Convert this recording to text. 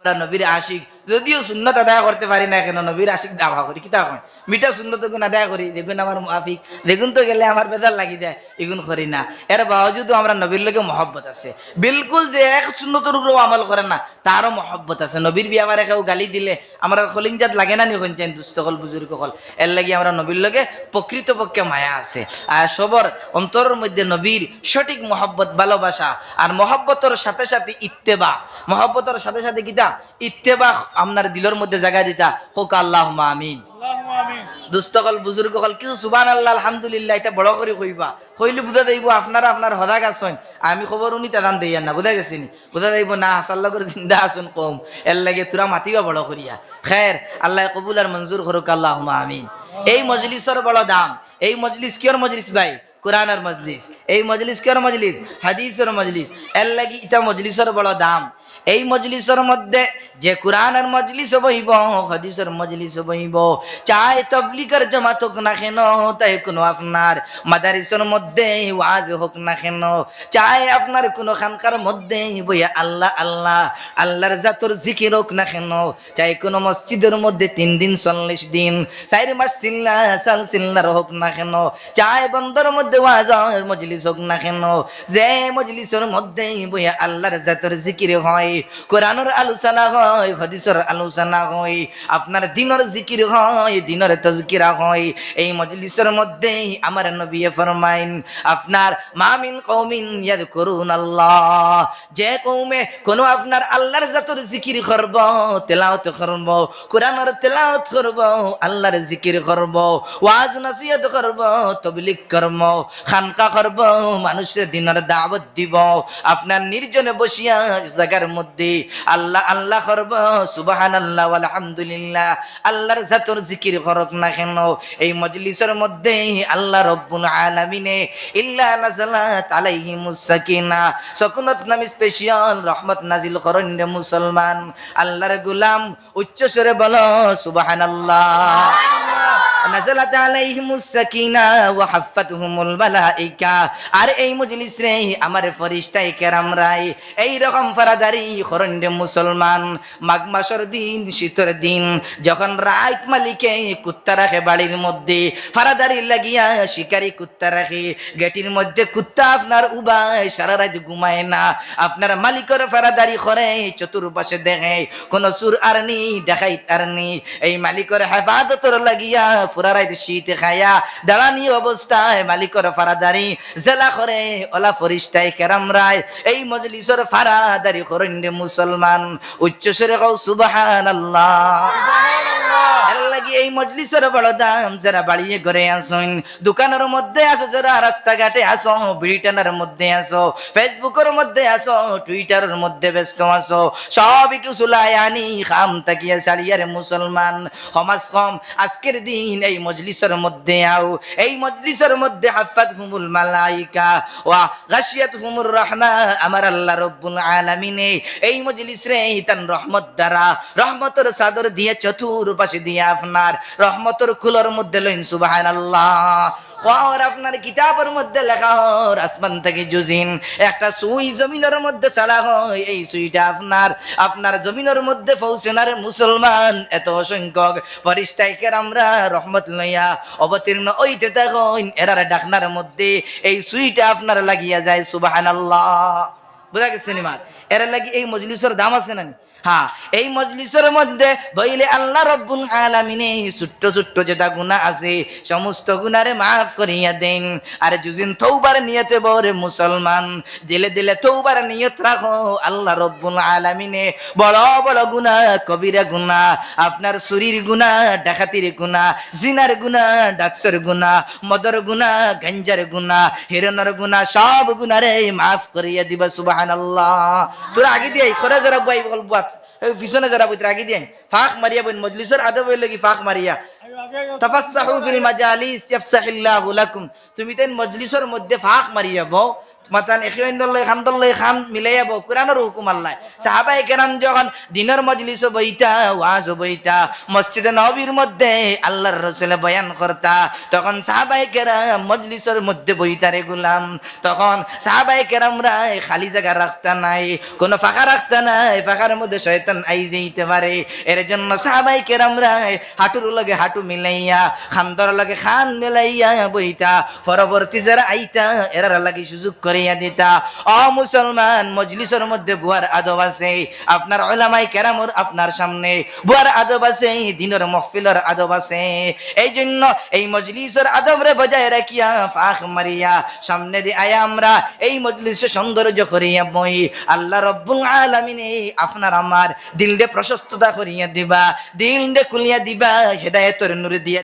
আমরা নবীর আশিক যদিও সুন্নত আদায় করতে পারি না কেন, নবীর আশিক দাওয়া করি। কিতা হয় মিঠা সুন্নত গুণ আদায় করি। দেখুন আমার মুআফিক দেখুন তো গেলে আমার বেদার লাগি যায় এগুন করি না। এর বাওজুদও আমরা নবীর লোকে মহব্বত আছে। বিলকুল যে এক সুন্নতর উপরেও আমল করে না, তারও মহব্বত আছে। নবীর বিয়াবারে কেউ গালি দিলে আমরা খলিংজাত লাগে না নি চাই দুস্থ হল বুজুর্গ হল এর লাগি আমরা নবীর লোকে প্রকৃতপক্ষে মায়া আছে। আর সবর অন্তরের মধ্যে নবীর সঠিক মহব্বত, ভালোবাসা আর মহব্বতর সাথে সাথে ইত্তেবা। মহব্বতর সাথে সাথে কিতা? ইত্তেবা আপনার দিলের মধ্যে জায়গা দিতা। হোক আল্লাহ আমিন। দুস্থকল বুজুর্গ হল কিছু সুবান আল্লাহ আলহামদুলিল্লাহ এটা বড় করে কইবা। কইলে বুঝা যাইব আপনারা আপনার হদাক আসুন আমি খবর উনি তাদান দেইয়ান না বুঝা গেছিনি বুঝা যাইব না হাসার লগর জিন্দা আসুন কম এর লাগে তোরা মাতিবা বড় করিয়া। খের আল্লাহ কবুল আর মঞ্জুর করুক আল্লাহ আমিন। এই মজলিসর বড় দাম। এই মজলিস কিয়র মজলিস ভাই? কোরআনের মজলিস। এই মজলিস কিয়র মজলিস? হাদিসের মজলিস। এর লাগি ইটা মজলিসের বড় দাম। এই মজলিসের মধ্যে যে কোরআনের মজলিস বইব হাদিসের মজলিস বইব চায় তবলিগের জামাত হোক না কেন, তাই কোনো আপনার মাদারিসের মধ্যে ওয়াজ হোক না কেন। চায় আপনার কোনো খানকার মধ্যে বইয়া আল্লাহ আল্লাহ, আল্লাহর জাতর জিকির হোক না কেন। চাই কোনো মসজিদের মধ্যে তিন দিন, চল্লিশ দিন, চার মাস চিল্লা সাল চিল্লার হোক না কেন। চায় বন্দর মধ্যে ওয়াজের মজলিস হোক না কেন, যে মজলিসের মধ্যে বইয়া আল্লাহর জাতর জিকির হয়, কোরআনের আলোচনা হয়, হদিসের আলোচনা হয়, আপনার দিনের জিকির হয়, দিনের তজকিরা হয়, এই মজলিসের মধ্যে আমার নবী ফরমাইন, আপনার মামিন কৌমিন ইয়াদ করুন আল্লাহ যে কৌমে কোনো আপনার আল্লাহর জাতর জিকির করব তেলাওত করব, কোরআনের তেলাওত করব, আল্লাহর জিকির করব, ওয়াজ নসিহত করব, তবলিগ করব খানকা করব, মানুষের দিনের দাওয়াত দিব। আপনার নির্জনে বসিয়া জায়গার মধ্যে আল্লাহ আল্লাহ করব সুবাহান আল্লাহ আলহামদুলিল্লাহ আল্লাহর জাতর জিকির করক না কেন, এই মজলিসের মধ্যে আল্লাহ রব্বুল আলামিনে ইল্লা নাজালাত আলাইহিমুস সাকিনা। সকুনত নামি স্পেশাল রহমত নাজিল করেন রে মুসলমান। আল্লাহর গোলাম উচ্চ স্বরে বলো, সুবহানাল্লাহ। নাজালাত আলাইহিমুস সাকিনা ওয়া আর এই মজলিস রে, আমার কেরাম রাই এই রকম ফারাদারি মুসলমান দিন দিন, যখন মালিকে কুত্তা রাখে বাড়ির মধ্যে লাগিয়া শিকারি কুত্তা রাখে, গেটির মধ্যে কুত্তা আপনার উবায়, সারা রাত ঘুমায় না। আপনার মালিকের ফারাদারি করে, চতুর্পাশে দেখে, কোন সুর আর নি দেখাইত আর নি এই মালিকের হেফাজতর লাগিয়া ফুরা রাত শীতে খায়া দাঁড়ানি অবস্থায় মালিকর ফারাদারি, জেলা করে ওলা ফরিস্তায় কেরাম রায়, এই মজলিসর ফারাদারি করেন মুসলমান। উচ্চ সুরে কও সুবহানাল্লাহ। এই দাম, যারা মধ্যে যারা মধ্যে মধ্যে মধ্যে খাম মুসলমান, সমাজ কম। আজকের দিন এই মজলিসের মধ্যে আও। এই মজলিসের মধ্যে হাফাত হুমুল মালাইকা, ওয়া গাশিয়াত হুমুর রহমা, আমার আল্লাহ রব্বুল আলামিনে। এই মজলিস রে তান রহমত দ্বারা, রহমতের চাদর দিয়ে চতুর্পাশে দিয়ে আপনার রহমতের কুলোর মধ্যে লইন সুবাহান আল্লাহ আপনার কিতাবের মধ্যে লেখা হয়, আসমান থেকে জুজিন। একটা সুই জমিনের মধ্যে ছাড়া হয়, এই সুইটা আপনার আপনার জমিনের মধ্যে পৌঁছানার মুসলমান, এত অসংখ্যক আমরা রহমত লইয়া অবতীর্ণ ওইতে এরার ডাকনার মধ্যে এই সুইটা আপনার লাগিয়া যায় সুবাহান আল্লাহ বুঝা গেছে এর লাগি এই মজলিসের দাম আছে না? হ্যাঁ এই মজলিসের মধ্যে বইলে আল্লাহ রব্বুল আলামিনে ছোট্ট ছোট্ট যেটা গুনাহ আছে, সমস্ত গুনারে মাফ করিয়া দেন। আর যুজিন তৌবার নিয়তে বরে মুসলমান, দিলে দিলে তৌবার নিয়ত রাখো। আল্লাহ রব্বুল আলামিনে বড় বড় গুনাহ, কবিরা গুনাহ, আপনার চুরির গুনাহ, ডাকাতির গুনাহ, জিনার গুনাহ, ডাকসর গুনাহ, মদর গুনাহ, গঞ্জার গুনাহ, হিরণর গুনাহ, সব গুনারে মাফ করিয়া দিবা, সুবহানাল্লাহ। তোরা আগে দিয়ে করে যারা বই বলব এই পিছনে যারা বইতে আগে দিয়ে ফাঁক মারিয়া বইন, মজলিসর আদব হইল কি ফাঁক মারিয়া? তাফাসসাহু বিল মাজালিস, ইয়াফসাহিল্লাহু লাকুম। তুমি তেন মজলিসর মধ্যে ফাঁক মারিয়া বও মাতান খান হুকুম আল্লাহ। সাহাবাই কেরাম যখন দিনের মজলিস বইতা ওয়াজ বইতা নবীর মধ্যে আল্লাহর বয়ান করতা, তখন সাহাবাই কেরাম মজলিসের মধ্যে বইতা গুলাম। তখন সাহাবাই কেরামরা খালি জায়গা রাখতা নাই, কোনো ফাঁকা রাখতা নাই, ফাঁকার মধ্যে শয়তান আই যেতে পারে। এর জন্য সাহাবাই কেরামরা, হাঁটুর লগে হাঁটু মিলাইয়া খান্দর লগে খান মিলাইয়া বইতা, পরবর্তী যারা আইতা, এরার লাগি সুযোগ করিয়া দিতা। অ মুসলমান, মজলিসের মধ্যে বুয়ার আদব আছে। আপনার ওলামাই কেরামর আপনার সামনে। বুয়ার আদব আছে, দিনের মহফিলের আদব আছে। এই জন্য এই মজলিসের আদবরে বজায় রাখিয়া, ফাঁক মারিয়া, সামনে দিয়ে আয়া আমরা এই মজলিসে সৌন্দর্য করিয়া বই। আল্লাহ রব্বুল আলামিনে আপনার আমার দিল দে প্রশস্ততা করিয়া দিবা দিল দে কুলিয়া দিবা, হেদায়েতর নূর দিয়া